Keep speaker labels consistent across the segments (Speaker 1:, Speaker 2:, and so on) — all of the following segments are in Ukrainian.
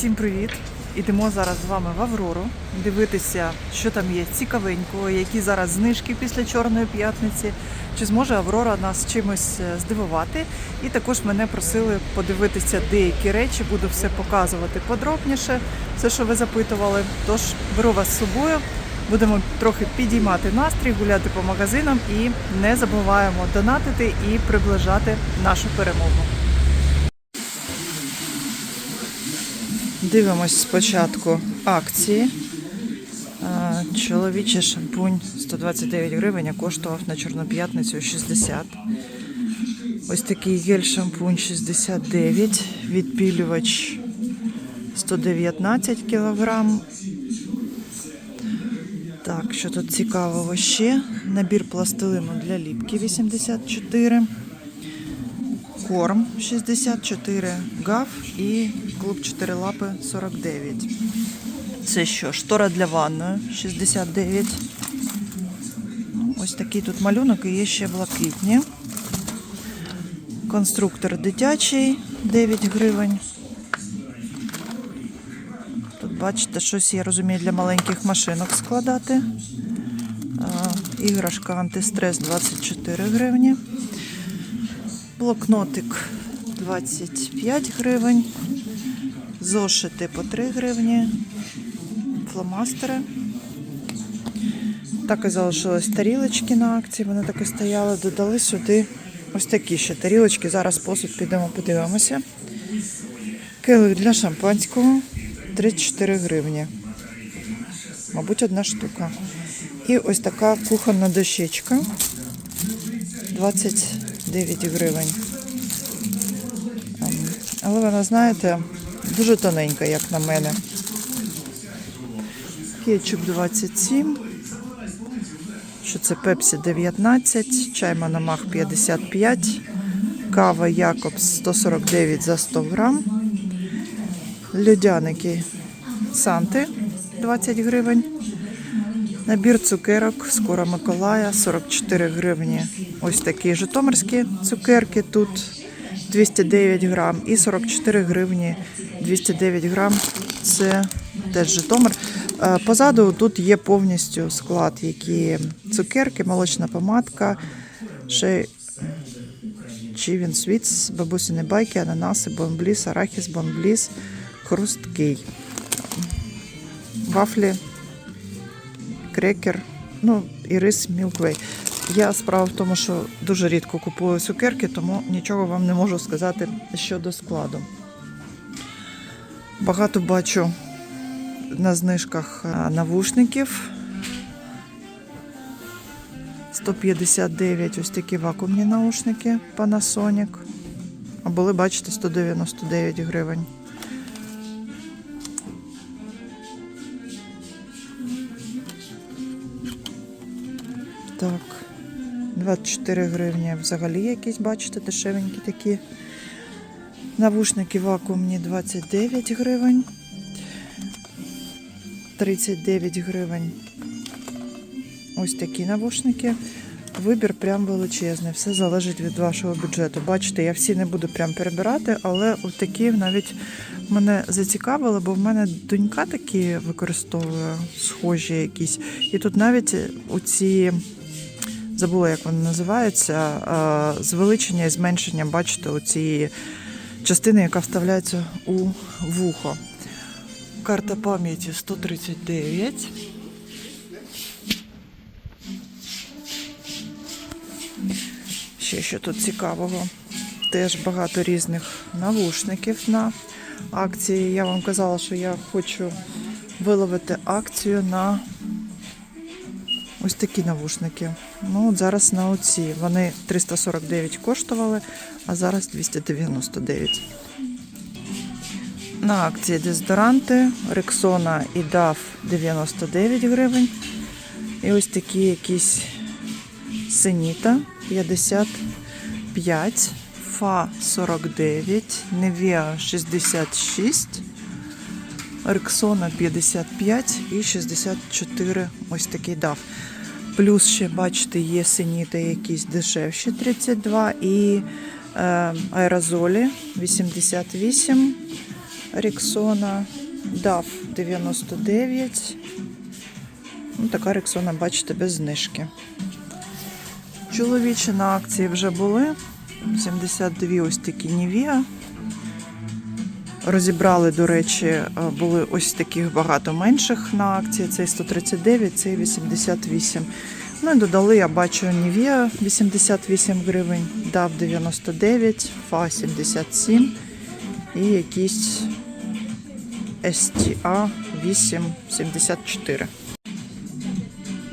Speaker 1: Всім привіт! Ідемо зараз з вами в Аврору дивитися, що там є цікавенького, які зараз знижки після Чорної п'ятниці. Чи зможе Аврора нас чимось е, здивувати? І також мене просили подивитися деякі речі, буду все показувати подробніше, все, що ви запитували. Тож беру вас з собою, будемо трохи підіймати настрій, гуляти по магазинам і не забуваємо донатити і приближати нашу перемогу. Дивимось спочатку акції. Чоловічий шампунь 129 гривень, а коштував на Чорну п'ятницю 60. Ось такий гель-шампунь 69, відпілювач 119 кілограм. Так, що тут цікавого ще? Набір пластилину для ліпки 84 корм 64, гав і клуб 4 лапи 49. Це що? Штора для ванної 69. Ну, Ось такий тут малюнок і є ще блакитні. Конструктор дитячий 9 гривень. Тут бачите, щось я розумію для маленьких машинок складати. Іграшка антистрес 24 гривні. Блокнотик 25 гривень. Зошити по 3 гривні. Фломастери. Так і залишились тарілочки на акції. Вони так і стояли. Додали сюди ось такі ще тарілочки. Зараз посуд підемо, подивимося. Келих для шампанського 34 гривні. Мабуть, одна штука. І ось така кухонна дощечка 29 гривень. Ем, Але вона, знаєте, дуже тоненька, як на мене. Кетчуп 27. Що це Пепсі 19, чай Мономах 55, кава Якобс 149 за 100 грам, льодяники Санти 20 гривень. Набір цукерок скоро Миколая 44 гривні. Ось такі житомирські цукерки тут 209 грам і 44 гривні 209 грам. Це теж Житомир. Е, Позаду тут є повністю склад, які цукерки, молочна помадка, ще Чівін Світс, бабусіни байки, ананаси, бомбліс, арахіс, бомбліс, хрусткий. Вафлі крекер, ну і рис Мілквей. Я справа в тому, що дуже рідко купую цукерки, тому нічого вам не можу сказати щодо складу. Багато бачу на знижках а, навушників. 159 ось такі вакуумні наушники Panasonic. А були, бачите, 199 гривень. Так, 24 гривні взагалі якісь, бачите, дешевенькі такі. Навушники вакуумні 29 гривень. 39 гривень. Ось такі навушники. Вибір прям величезний. Все залежить від вашого бюджету. Бачите, я всі не буду прям перебирати, але такі навіть мене зацікавили, бо в мене донька такі використовує схожі якісь. І тут навіть оці забула, як вони називаються, звеличення і зменшення, бачите, оцієї частини, яка вставляється у вухо. Карта пам'яті 139. Ще що тут цікавого. Теж багато різних навушників на акції. Я вам казала, що я хочу виловити акцію на Ось такі навушники. Ну, от зараз на оці. Вони 349 коштували, а зараз 299. На акції дезодоранти, Рексона і DAF 99 гривень. І ось такі якісь Сеніта 55, Фа 49, Невіа 66. Рексона 55 і 64 ось такий дав. Плюс ще, бачите, є синіти якісь дешевші 32 і е, аерозолі 88 Рексона, DAF 99. Ну, така Рексона, бачите, без знижки. Чоловічі на акції вже були. 72 ось такі Нівія. Розібрали, до речі, е, були ось таких багато менших на акції. Цей 139, цей 88. Ну і додали, я бачу, Нівія 88 гривень, DAF 99, FA 77 і якийсь STA 874.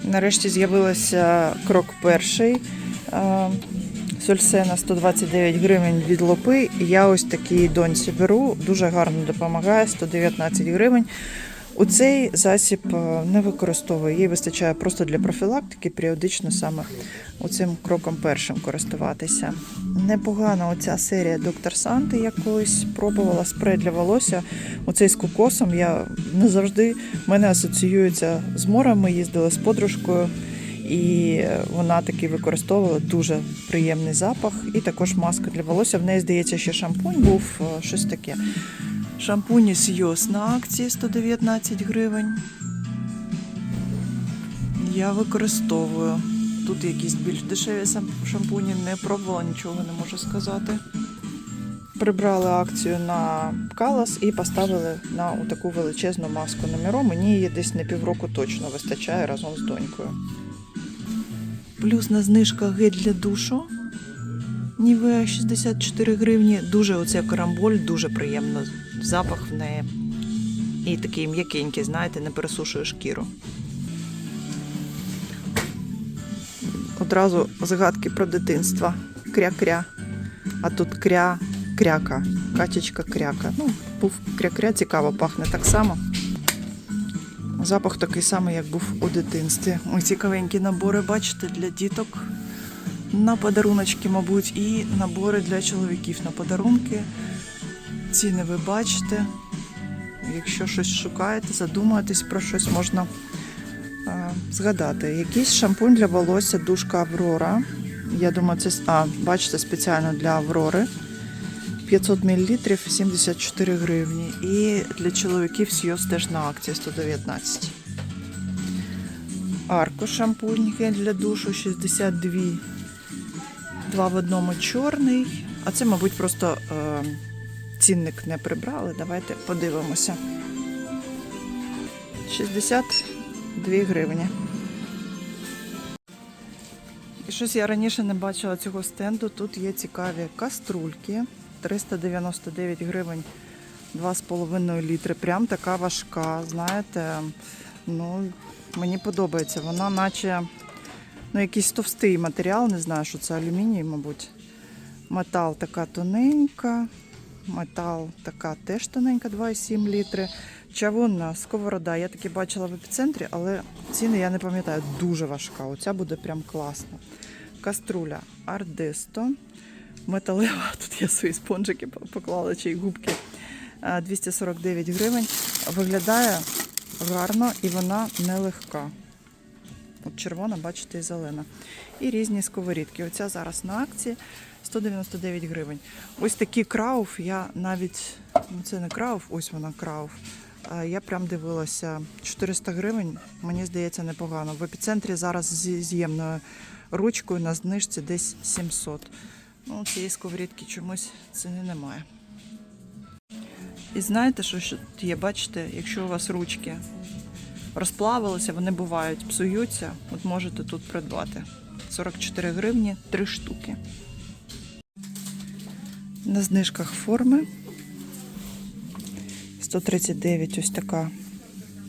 Speaker 1: Нарешті з'явилася крок перший. Сульсена 129 гривень від лопи. Я ось такий доньці беру, дуже гарно допомагає, 119 гривень. У цей засіб е, не використовую. Їй вистачає просто для профілактики, періодично саме оцим кроком першим користуватися. Непогана оця серія Доктор Санти якоїсь пробувала спрей для волосся. Оцей з кокосом я не завжди мене асоціюється з морем. Ми їздили з подружкою. І вона таки використовувала дуже приємний запах. І також маска для волосся. В неї, здається, ще шампунь був е, щось таке. Шампуні Сйос на акції 119 гривень. Я використовую. Тут якісь більш дешеві шампуні, не пробувала, нічого не можу сказати. Прибрали акцію на Калас і поставили на таку величезну маску на Мені її десь на півроку точно вистачає разом з донькою. Плюс на знижка гель для душу. Нівея 64 гривні. Дуже оце карамболь, дуже приємно. Запах в неї. І такий м'якенький, знаєте, не пересушує шкіру. Одразу згадки про дитинство. Кря-кря. А тут кря, кряка. Качечка кряка. Ну, був кря-кря, цікаво, пахне так само. Запах такий самий, як був у дитинстві. Ой, цікавенькі набори, бачите, для діток. На подаруночки, мабуть, і набори для чоловіків на подарунки. Ціни ви бачите. Якщо щось шукаєте, задумаєтесь про щось, можна е, згадати. Якийсь шампунь для волосся, душка Аврора. Я думаю, це а, бачите, спеціально для Аврори. 500 мл 74 гривні. І для чоловіків Сйоз теж на акції 119. Арко шампунь для душу 62. Два в одному чорний. А це, мабуть, просто е, цінник не прибрали. Давайте подивимося. 62 гривні. І щось я раніше не бачила цього стенду. Тут є цікаві каструльки. 399 гривень 2,5 літри. Прям така важка. Знаєте, ну, мені подобається. Вона наче ну, якийсь товстий матеріал, не знаю, що це алюміній, мабуть. Метал така тоненька. Метал така теж тоненька, 2,7 літри. Чавунна сковорода. Я таки бачила в епіцентрі, але ціни я не пам'ятаю. Дуже важка. Оця буде прям класна. Каструля Ардесто. Металева. Тут я свої спонжики поклала чи губки. Е, 249 гривень. Виглядає гарно і вона нелегка. От червона, бачите, і зелена. І різні сковорідки. Оця зараз на акції 199 гривень. Ось такий крауф, я навіть, ну це не крауф, ось вона крауф. Я прям дивилася 400 гривень, мені здається, непогано. В епіцентрі зараз зі з'ємною ручкою на знижці десь 700. Ну, цієї сковорідки чомусь ціни немає. І знаєте, що є? Бачите, якщо у вас ручки розплавилися, вони бувають, псуються, от можете тут придбати. 44 гривні, 3 штуки. На знижках форми. 139 ось така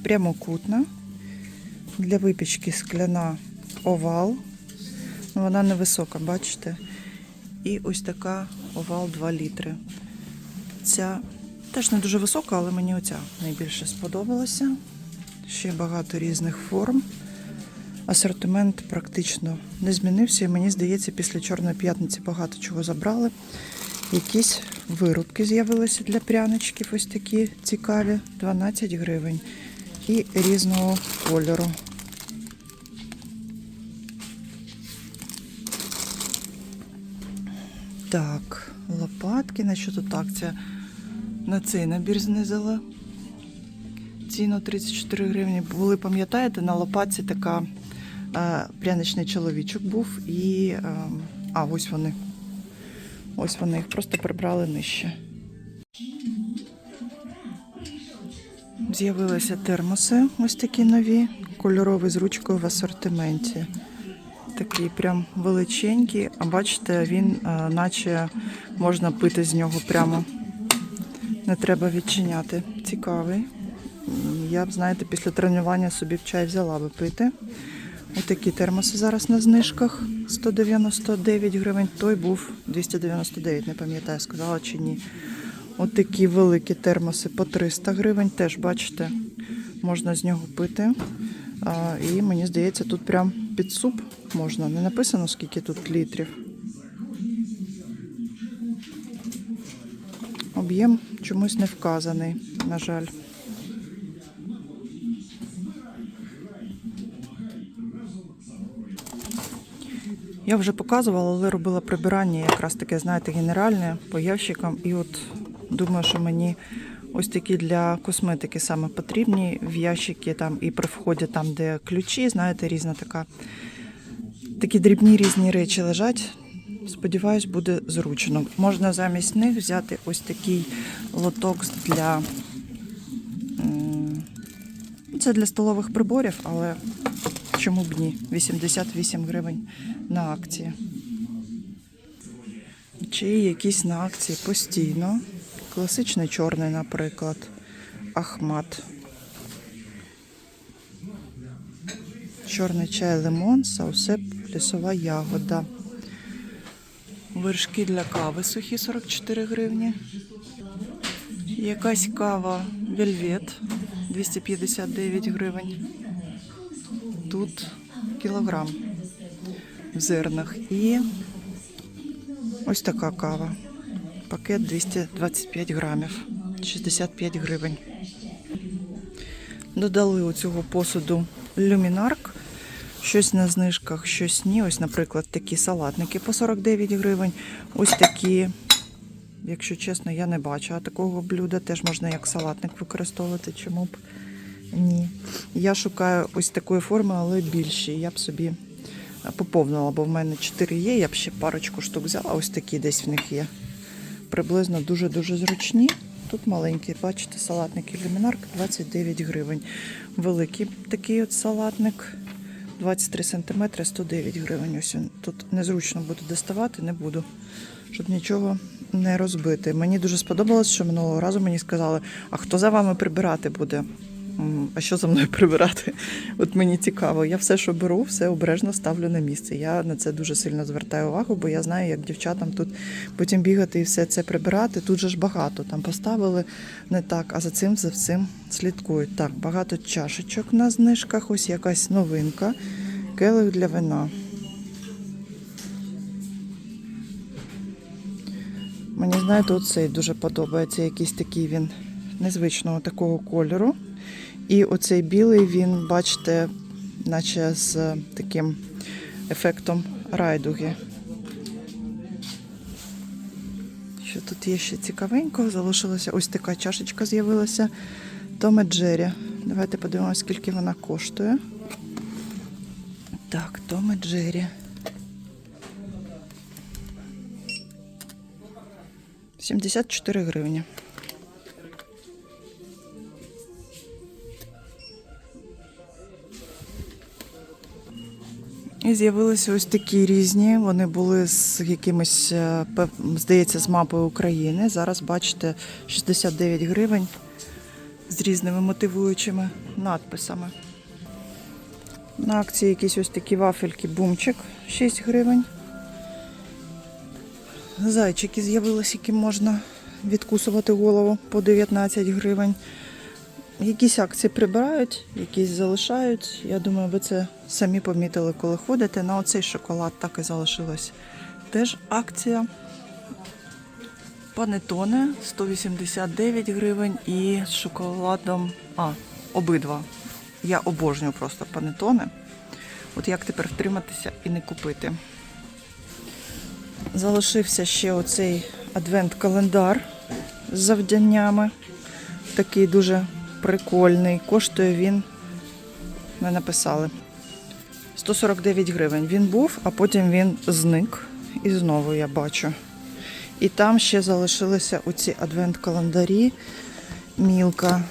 Speaker 1: прямокутна. Для випічки скляна овал. Ну, Вона невисока, бачите? І ось така овал 2 літри. Ця теж не дуже висока, але мені оця найбільше сподобалася. Ще багато різних форм. Асортимент практично не змінився. І мені здається, після Чорної п'ятниці багато чого забрали. Якісь вирубки з'явилися для пряничків, ось такі цікаві, 12 гривень. І різного кольору. Так, лопатки, на що тут акція? На цей набір знизили. Ціну 34 гривні. Були, пам'ятаєте, на лопатці така е, пряничний чоловічок був і. Е, а, ось вони. Ось вони їх просто прибрали нижче. З'явилися термоси, ось такі нові, кольорові з ручкою в асортименті. Такий прям величенький, а бачите, він е, наче можна пити з нього прямо. Не треба відчиняти. Цікавий. Я б, знаєте, після тренування собі в чай взяла би пити. Ось такі термоси зараз на знижках 199 гривень. Той був 299, не пам'ятаю, сказала чи ні. От такі великі термоси по 300 гривень. Теж бачите, можна з нього пити. І мені здається, тут прям під суп можна. Не написано, скільки тут літрів. Об'єм чомусь не вказаний, на жаль. Я вже показувала, але робила прибирання якраз таке, знаєте, генеральне по ящикам. І от думаю, що мені ось такі для косметики саме потрібні в ящики там і при вході там, де ключі, знаєте, різна така. Такі дрібні різні речі лежать. Сподіваюсь, буде зручно. Можна замість них взяти ось такий лоток для. Це для столових приборів, але чому б ні? 88 гривень на акції. Чи якісь на акції постійно. Класичний чорний, наприклад. Ахмат. Чорний чай лимон, саусеп, лісова ягода. Вершки для кави сухі 44 гривні. Якась кава вельвет 259 гривень. Тут кілограм в зернах. І ось така кава. Пакет 225 грамів, 65 гривень. Додали у цього посуду люмінарк. Щось на знижках, щось ні. Ось, наприклад, такі салатники по 49 гривень. Ось такі, якщо чесно, я не бачу. А такого блюда теж можна як салатник використовувати. Чому б ні? Я шукаю ось такої форми, але більші. Я б собі поповнила, бо в мене 4 є. Я б ще парочку штук взяла. Ось такі десь в них є. Приблизно дуже-дуже зручні. Тут маленькі, бачите, салатники люмінарк 29 гривень. Великий такий от салатник 23 см 109 гривень. Ось. Тут незручно буде доставати, не буду, щоб нічого не розбити. Мені дуже сподобалось, що минулого разу мені сказали, а хто за вами прибирати буде? А що за мною прибирати? От мені цікаво. Я все, що беру, все обережно ставлю на місце. Я на це дуже сильно звертаю увагу, бо я знаю, як дівчатам тут потім бігати і все це прибирати. Тут же ж багато. Там поставили не так, а за цим за всім слідкують. Так, багато чашечок на знижках. Ось якась новинка. Келих для вина. Мені знаєте, оцей дуже подобається. Якийсь такий він незвичного такого кольору. І оцей білий він, бачите, наче з таким ефектом райдуги. Що тут є ще цікавенького? Залишилася ось така чашечка з'явилася. Томе Джері. Давайте подивимося, скільки вона коштує. Так, Томе Джері. 74 гривні. І з'явилися ось такі різні. Вони були з якимось, е, здається, з мапою України. Зараз бачите 69 гривень з різними мотивуючими надписами. На акції якісь ось такі вафельки бумчик 6 гривень. Зайчики з'явилися, яким можна відкусувати голову по 19 гривень. Якісь акції прибирають, якісь залишають. Я думаю, ви це самі помітили, коли ходите. На оцей шоколад так і залишилась. Теж акція. Панетоне 189 гривень і з шоколадом. А, обидва. Я обожнюю просто панетоне. От як тепер втриматися і не купити. Залишився ще оцей адвент-календар з завдяннями. Такий дуже прикольний. Коштує він, ми написали, 149 гривень. Він був, а потім він зник. І знову я бачу. І там ще залишилися оці адвент-календарі. Мілка.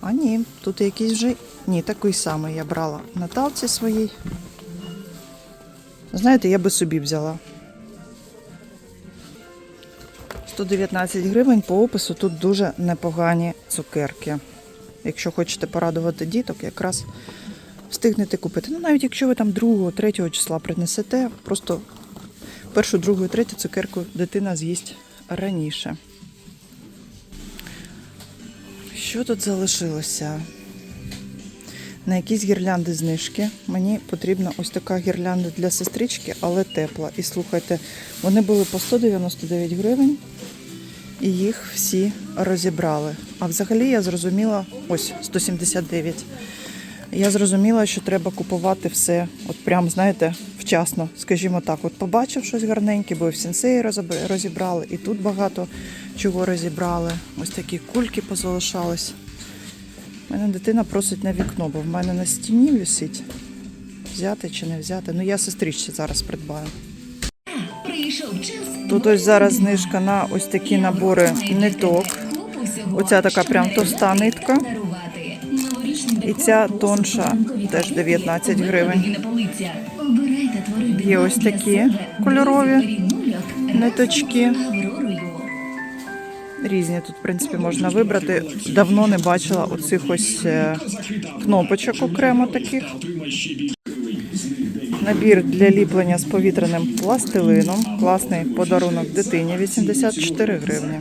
Speaker 1: А ні, тут якийсь вже. Ні, такий самий я брала на талці своїй. Знаєте, я би собі взяла. 119 гривень по опису тут дуже непогані цукерки. Якщо хочете порадувати діток, якраз встигнете купити. Ну, навіть якщо ви там 2-3 числа принесете, просто першу, другу і третю цукерку дитина з'їсть раніше. Що тут залишилося? На якісь гірлянди знижки. Мені потрібна ось така гірлянда для сестрички, але тепла. І слухайте, вони були по 199 гривень, і їх всі розібрали. А взагалі я зрозуміла, ось 179. Я зрозуміла, що треба купувати все, от прям, знаєте, вчасно, скажімо так. От побачив щось гарненьке, бо в сенсеї розібрали, і тут багато чого розібрали. Ось такі кульки позалишались. У мене дитина просить на вікно, бо в мене на стіні висить. Взяти чи не взяти. Ну я сестричці зараз придбаю.
Speaker 2: Прийшов час.
Speaker 1: Тут ось зараз знижка на ось такі набори ниток. Оця така прям товста нитка. І ця тонша теж 19 гривень. Є ось такі кольорові ниточки. Різні тут, в принципі, можна вибрати. Давно не бачила оцих ось е, кнопочок окремо таких. Набір для ліплення з повітряним пластилином. Класний подарунок дитині 84 гривні.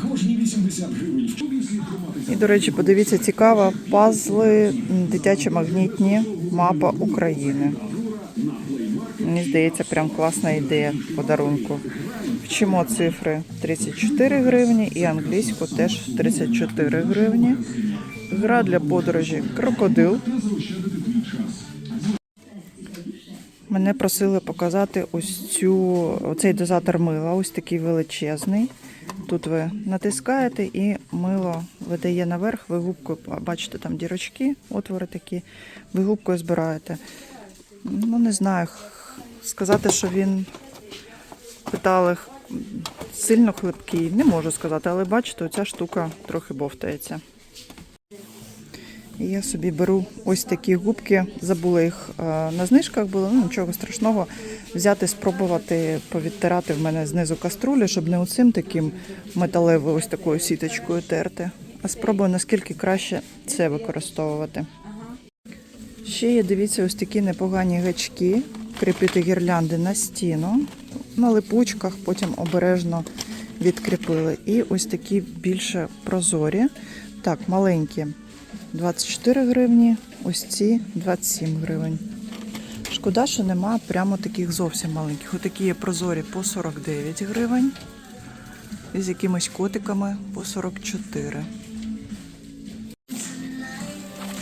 Speaker 1: І, до речі, подивіться, цікаво, пазли м, дитячо-магнітні мапа України. Мені здається, прям класна ідея подарунку. Вчимо цифри 34 гривні і англійську теж 34 гривні. Гра для подорожі крокодил. Мене просили показати ось цю оцей дозатор мила, ось такий величезний. Тут ви натискаєте і мило видає наверх, ви губкою бачите там дірочки, отвори такі, ви губкою збираєте. Ну, не знаю, сказати, що він питали сильно хлипкий, не можу сказати, але бачите, оця штука трохи бовтається. І я собі беру ось такі губки, забула їх е, на знижках було, ну нічого страшного. Взяти, спробувати повідтирати в мене знизу каструлі, щоб не оцим таким металевою ось такою сіточкою терти. А спробую наскільки краще це використовувати. Ще є, дивіться, ось такі непогані гачки, кріпити гірлянди на стіну, на липучках, потім обережно відкріпили. І ось такі більше прозорі. Так, маленькі 24 гривні, ось ці 27 гривень. Шкода, що нема прямо таких зовсім маленьких. Отакі є прозорі по 49 гривень. І з якимись котиками по 44.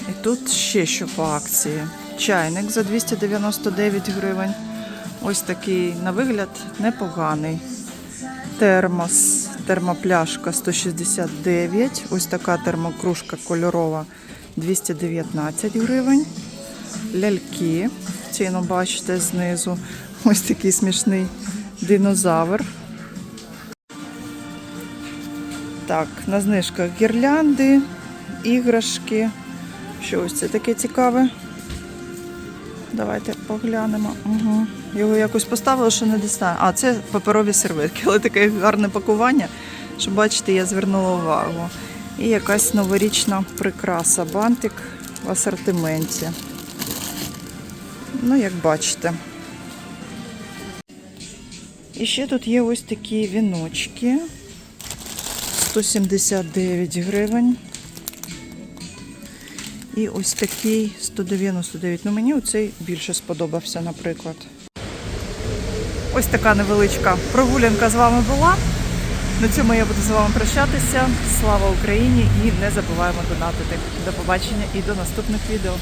Speaker 1: І тут ще що по акції. Чайник за 299 гривень. Ось такий, на вигляд, непоганий. Термос, термопляшка 169. Ось така термокружка кольорова 219 гривень. Ляльки. Ціну бачите знизу. Ось такий смішний динозавр. Так, на знижках гірлянди, іграшки. Що ось це таке цікаве? Давайте поглянемо. Угу. Його якось поставили, що не дістаю. А, це паперові серветки, але таке гарне пакування, що бачите, я звернула увагу. І якась новорічна прикраса, бантик в асортименті. Ну, як бачите. І ще тут є ось такі віночки. 179 гривень. І ось такий 199. Ну мені оцей більше сподобався, наприклад. Ось така невеличка прогулянка з вами була. На цьому я буду з вами прощатися. Слава Україні і не забуваємо донатити. До побачення і до наступних відео.